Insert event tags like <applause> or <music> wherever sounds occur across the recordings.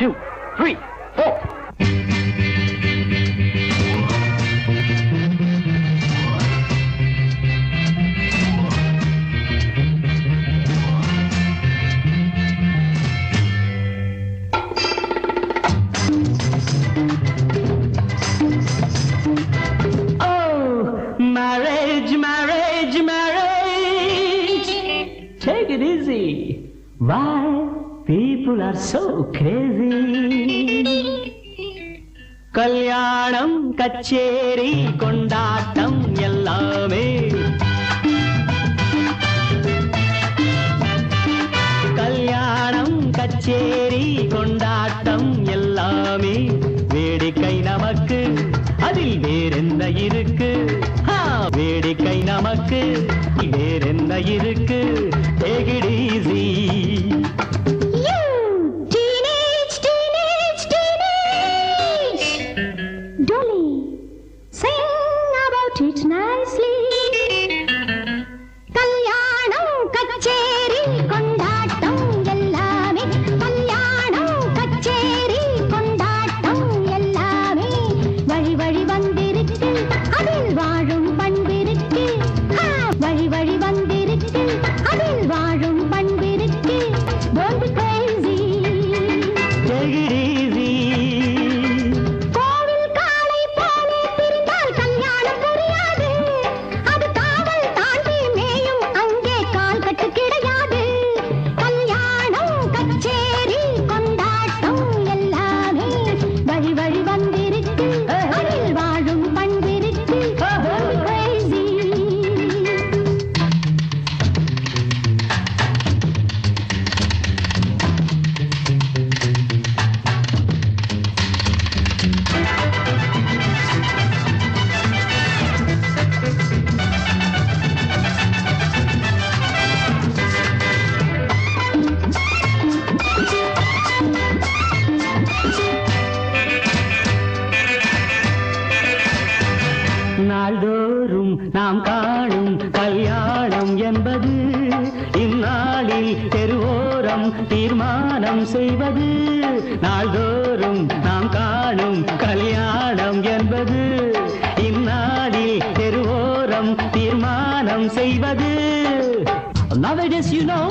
two, three, four. Oh, marriage, marriage, marriage. Take it easy. Why people are so crazy கல்யாணம் கச்சேரி கொண்டாட்டம் எல்லாமே கல்யாணம் கச்சேரி கொண்டாட்டம் எல்லாமே வேடிக்கை நமக்கு அதில் வேறென்ன இருக்கு நாம் காணும் கல்யாணம் என்பது இந்நாளில் தெருவோரம் தீர்மானம் செய்வது நாள்தோறும் நாம் காணும் கல்யாணம் என்பது இந்நாளில் தெருவோரம் தீர்மானம் செய்வது Nowadays, you know,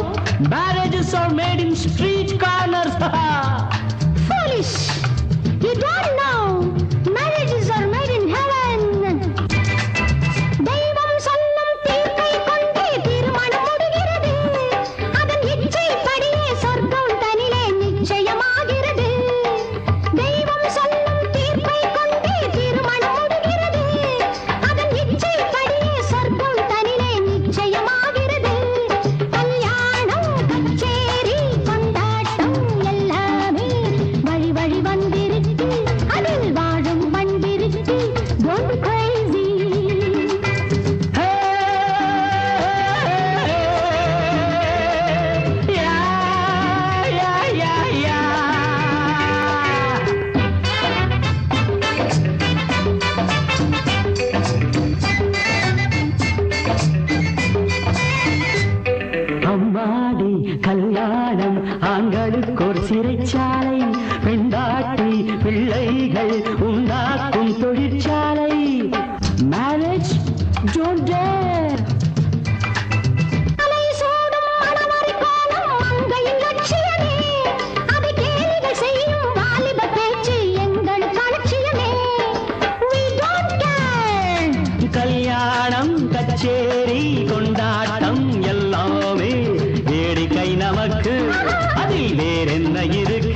marriages are made in street corners. <laughs> Foolish! You don't know. அம்மாடி கல்யாணம் ஆண்களுக்கு ஒரு சிறைச்சாலை பெண்டாட்டி பிள்ளைகள் உண்டாக்கும் தொழிற்சாலை. மேரேஜ் டோன்ட் டேர் தலை சூடும் மணவரை வேறென்ன இருக்கு?